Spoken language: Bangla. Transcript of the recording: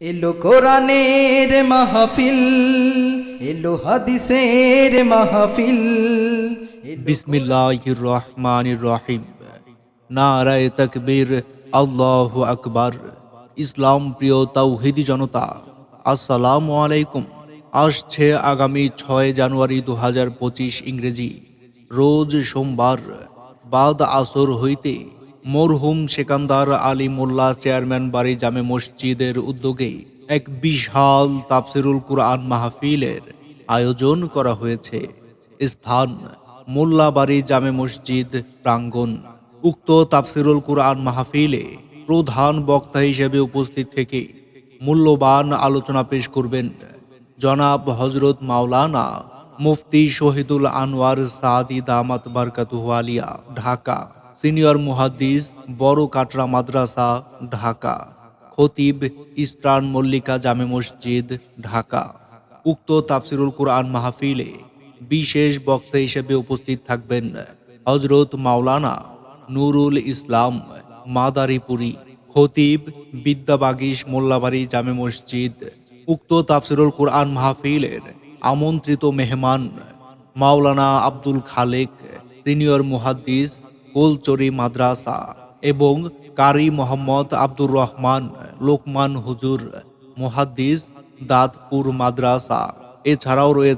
এলো কোরআনের মাহফিল, এলো হাদিসের মাহফিল বিসমিল্লাহির রহমানির রহিম। নারায় তকবীর, আল্লাহ আকবার। ইসলাম প্রিয় তাওহিদি জনতা, আসসালামু আলাইকুম। আসছে আগামী ছয় জানুয়ারি দু হাজার পঁচিশ ইংরেজি। রোজ সোমবার, বাদ আসর হইতে মরহুম সেকান্দার আলী মোল্লা চেয়ারম্যান বাড়ি জামে মসজিদের উদ্যোগে এক বিশাল তাফসিরুল কুরআন মাহফিলের আয়োজন করা হয়েছে। স্থান মোল্লা মোল্লাবাড়ি জামে মসজিদ প্রাঙ্গণ। উক্ত তাফসিরুল কুরআন মাহফিলে প্রধান বক্তা হিসেবে উপস্থিত থেকে মূল্যবান আলোচনা পেশ করবেন জনাব হজরত মাওলানা মুফতি শহীদুল আনোয়ার সাদি দামাত বারকাতুহু আলিয়া, ঢাকা। সিনিয়র মুহাদ্দিস বড় কাটরা মাদ্রাসা, ঢাকা। খতিব ইস্টার্ন মল্লিকা জামে মসজিদ, ঢাকা। উক্ত তাফসিরুল কোরআন মাহফিলে বিশেষ বক্তা হিসেবে উপস্থিত থাকবেন হজরত মাওলানা নুরুল ইসলাম মাদারীপুরি। খতিব বিদ্যাবাগিস মোল্লাবাড়ি জামে মসজিদ। উক্ত তাফসিরুল কোরআন মাহফিলের আমন্ত্রিত মেহমান মাওলানা আব্দুল খালেক, সিনিয়র মুহাদ্দিস কোলচরি মাদ্রাসা এবং কারি মোহাম্মদ আব্দুর রহমান লোকমান হুজুর মুহাদ্দিস দাঁতপুর মাদ্রাসা। এছাড়াও রয়েছে